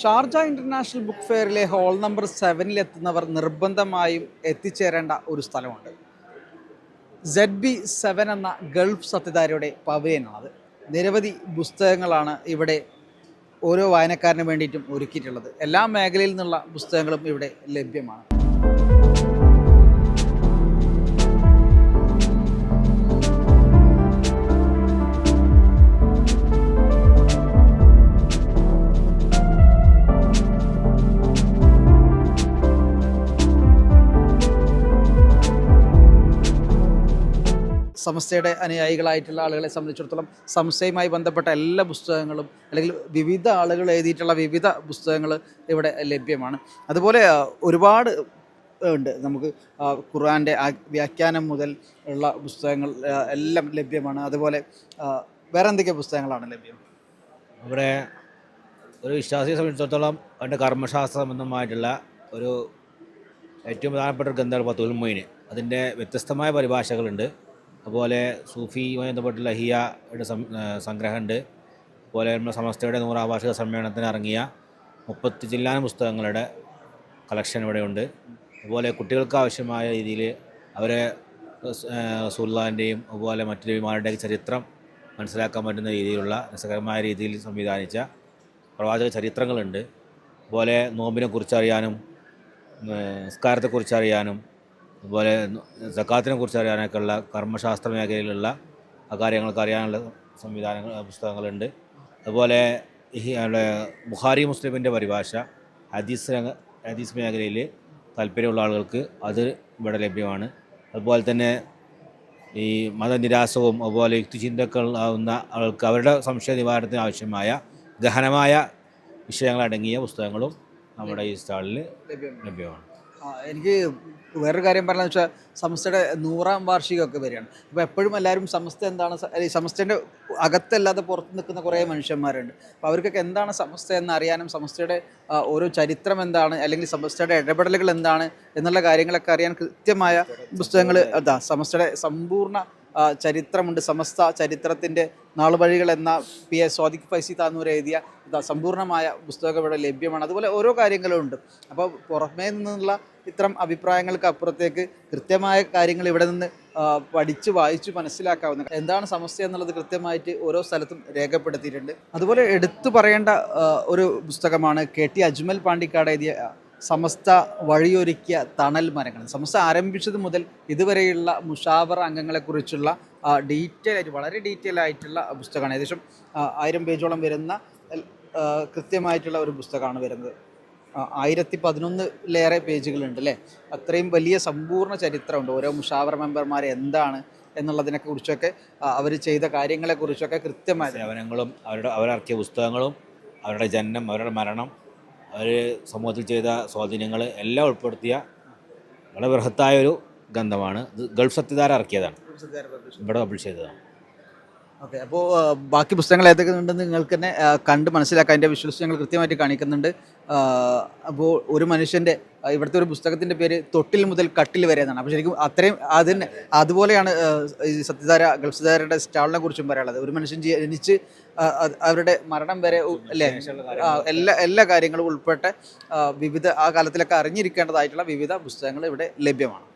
Sharjah international book ഫെയറിലെ hall number സെവനിൽ എത്തുന്നവർ നിർബന്ധമായും എത്തിച്ചേരേണ്ട ഒരു സ്ഥലമുണ്ട്. സെഡ് ബി സെവൻ എന്ന ഗൾഫ് സത്യധാരയുടെ പവലിയനാണത് നിരവധി പുസ്തകങ്ങളാണ് ഇവിടെ ഓരോ വായനക്കാരന് വേണ്ടിയിട്ടും ഒരുക്കിയിട്ടുള്ളത്. എല്ലാ മേഖലയിൽ നിന്നുള്ള പുസ്തകങ്ങളും ഇവിടെ ലഭ്യമാണ്. സംസ്ഥയുടെ അനുയായികളായിട്ടുള്ള ആളുകളെ സംബന്ധിച്ചിടത്തോളം സംസ്ഥയുമായി ബന്ധപ്പെട്ട എല്ലാ പുസ്തകങ്ങളും അല്ലെങ്കിൽ വിവിധ ആളുകൾ എഴുതിയിട്ടുള്ള വിവിധ പുസ്തകങ്ങൾ ഇവിടെ ലഭ്യമാണ്. അതുപോലെ ഒരുപാട് ഉണ്ട്. നമുക്ക് ഖുർആന്റെ വ്യാഖ്യാനം മുതൽ ഉള്ള പുസ്തകങ്ങൾ എല്ലാം ലഭ്യമാണ്. അതുപോലെ വേറെ എന്തൊക്കെ പുസ്തകങ്ങളാണ് ലഭ്യം? ഇവിടെ ഒരു വിശ്വാസിയെ സംബന്ധിച്ചിടത്തോളം അവന്റെ കർമ്മശാസ്ത്ര സംബന്ധമായിട്ടുള്ള ഒരു ഏറ്റവും പ്രധാനപ്പെട്ട ഒരു ഗ്രന്ഥമാണ് പത്തുൽമൊയിന് അതിന്റെ വ്യത്യസ്തമായ പരിഭാഷകളുണ്ട്. അതുപോലെ സൂഫിയുമായി ബന്ധപ്പെട്ടുള്ള ലഹിയയുടെ സംഗ്രഹമുണ്ട്. അതുപോലെ നമ്മുടെ സമസ്തയുടെ നൂറാം വാർഷിക സമ്മേളനത്തിന് ഇറങ്ങിയ മുപ്പത്തി ചില്ലാനം പുസ്തകങ്ങളുടെ കളക്ഷൻ ഇവിടെയുണ്ട് അതുപോലെ കുട്ടികൾക്ക് ആവശ്യമായ രീതിയിൽ അവരെ സുല്ലാന്റെയും അതുപോലെ മറ്റു രവിമാരുടെയും ചരിത്രം മനസ്സിലാക്കാൻ പറ്റുന്ന രീതിയിലുള്ള രസകരമായ രീതിയിൽ സംവിധാനിച്ച പ്രവാചക ചരിത്രങ്ങളുണ്ട്. അതുപോലെ നോമ്പിനെ കുറിച്ചറിയാനും അറിയാനും നിസ്കാരത്തെക്കുറിച്ച് അറിയാനും അതുപോലെ സക്കാത്തിനെ കുറിച്ച് അറിയാനൊക്കെ ഉള്ള കർമ്മശാസ്ത്ര മേഖലയിലുള്ള കാര്യങ്ങൾക്ക് അറിയാനുള്ള സംവിധാനങ്ങൾ പുസ്തകങ്ങളുണ്ട്. അതുപോലെ ബുഖാരി മുസ്ലിമിന്റെ പരിഭാഷ ഹദീസ് രംഗ ഹദീസ് മേഖലയിൽ താല്പര്യമുള്ള ആളുകൾക്ക് അത് ഇവിടെ ലഭ്യമാണ്. അതുപോലെ തന്നെ ഈ മതനിരാസവും അതുപോലെ യുക്തിചിന്തകൾ ആവുന്ന ആൾക്ക് അവരുടെ സംശയ നിവാരണത്തിന് ആവശ്യമായ ഗഹനമായ വിഷയങ്ങളടങ്ങിയ പുസ്തകങ്ങളും നമ്മുടെ ഈ സ്റ്റാളിൽ ലഭ്യമാണ്. എനിക്ക് വേറൊരു കാര്യം പറഞ്ഞതെന്ന് വെച്ചാൽ സംസ്ഥയുടെ നൂറാം വാർഷികമൊക്കെ വരികയാണ്. അപ്പോൾ എപ്പോഴും എല്ലാവരും സമസ്ത എന്താണ് സമസ്തയുടെ അകത്തല്ലാതെ പുറത്ത് നിൽക്കുന്ന കുറേ മനുഷ്യന്മാരുണ്ട്. അപ്പോൾ അവർക്കൊക്കെ എന്താണ് സമസ്ത എന്ന് അറിയാനും സമസ്തയുടെ ഓരോ ചരിത്രം എന്താണ് അല്ലെങ്കിൽ സമസ്തയുടെ ഇടപെടലുകൾ എന്താണ് എന്നുള്ള കാര്യങ്ങളൊക്കെ അറിയാൻ കൃത്യമായ പുസ്തകങ്ങൾ അതാ സമസ്തയുടെ സമ്പൂർണ ചരിത്രമുണ്ട്. സമസ്ത ചരിത്രത്തിന്റെ നാളുവഴികൾ എന്ന പി എസ് സ്വാദിഖ് ഫൈസി താന്നൂർ എഴുതിയ സമ്പൂർണമായ പുസ്തകം ഇവിടെ ലഭ്യമാണ്. അതുപോലെ ഓരോ കാര്യങ്ങളും ഉണ്ട് അപ്പോൾ പുറമേ നിന്നുള്ള ഇത്തരം അഭിപ്രായങ്ങൾക്ക് അപ്പുറത്തേക്ക് കൃത്യമായ കാര്യങ്ങൾ ഇവിടെ നിന്ന് പഠിച്ച് വായിച്ച് മനസ്സിലാക്കാവുന്ന എന്താണ് സമസ്യ എന്നുള്ളത് കൃത്യമായിട്ട് ഓരോ സ്ഥലത്തും രേഖപ്പെടുത്തിയിട്ടുണ്ട്. അതുപോലെ എടുത്തു പറയേണ്ട ഒരു പുസ്തകമാണ് കെ ടി അജ്മൽ പാണ്ടിക്കാട് എഴുതിയ സമസ്ത വഴിയൊരുക്കിയ തണൽ മരങ്ങൾ. സമസ്ത ആരംഭിച്ചത് മുതൽ ഇതുവരെയുള്ള മുഷാവർ അംഗങ്ങളെക്കുറിച്ചുള്ള ഡീറ്റെയിൽ ആയിട്ട് വളരെ ഡീറ്റെയിൽ ആയിട്ടുള്ള പുസ്തകമാണ്. ഏകദേശം ആയിരം പേജോളം വരുന്ന കൃത്യമായിട്ടുള്ള ഒരു പുസ്തകമാണ് വരുന്നത്. ആയിരത്തി പതിനൊന്നിലേറെ പേജുകളുണ്ട് അല്ലേ? അത്രയും വലിയ സമ്പൂർണ ചരിത്രമുണ്ട്. ഓരോ മുഷാവർ മെമ്പർമാർ എന്താണ് എന്നുള്ളതിനെ കുറിച്ചൊക്കെ അവർ ചെയ്ത കാര്യങ്ങളെക്കുറിച്ചൊക്കെ കൃത്യമായ സേവനങ്ങളും അവരുടെ അവരിറക്കിയ പുസ്തകങ്ങളും അവരുടെ ജനനം അവരുടെ മരണം അവർ സമൂഹത്തിൽ ചെയ്ത സ്വാധീനങ്ങൾ എല്ലാം ഉൾപ്പെടുത്തിയ വളരെ ബൃഹത്തായ ഒരു ഗ്രന്ഥമാണ്. ഇത് ഗൾഫ് സത്യധാര ഇറക്കിയതാണ്. ഇവിടെ പബ്ലിഷ് ചെയ്തതാണ്. ഓക്കെ അപ്പോൾ ബാക്കി പുസ്തകങ്ങൾ ഏതൊക്കെ ഉണ്ടെന്ന് നിങ്ങൾക്ക് തന്നെ കണ്ട് മനസ്സിലാക്കാം. അതിന്റെ വിഷ്വൽസ് ഞങ്ങൾ കൃത്യമായിട്ട് കാണിക്കുന്നുണ്ട്. അപ്പോൾ ഒരു മനുഷ്യന്റെ ഇവിടുത്തെ ഒരു പുസ്തകത്തിന്റെ പേര് തൊട്ടിൽ മുതൽ കട്ടിൽ വരെ എന്നാണ്. അപ്പോൾ ശരിക്കും അത്രയും അതിന് അതുപോലെയാണ് ഈ സത്യധാര ഗൾഫ് സത്യധാരയുടെ സ്റ്റാളിനെ കുറിച്ചും പറയാനുള്ളത്. ഒരു മനുഷ്യൻ ജനിച്ച് അവരുടെ മരണം വരെ അല്ലേ? എല്ലാ എല്ലാ കാര്യങ്ങളും ഉൾപ്പെട്ട വിവിധ ആ കാലത്തിലൊക്കെ അറിഞ്ഞിരിക്കേണ്ടതായിട്ടുള്ള വിവിധ പുസ്തകങ്ങൾ ഇവിടെ ലഭ്യമാണ്.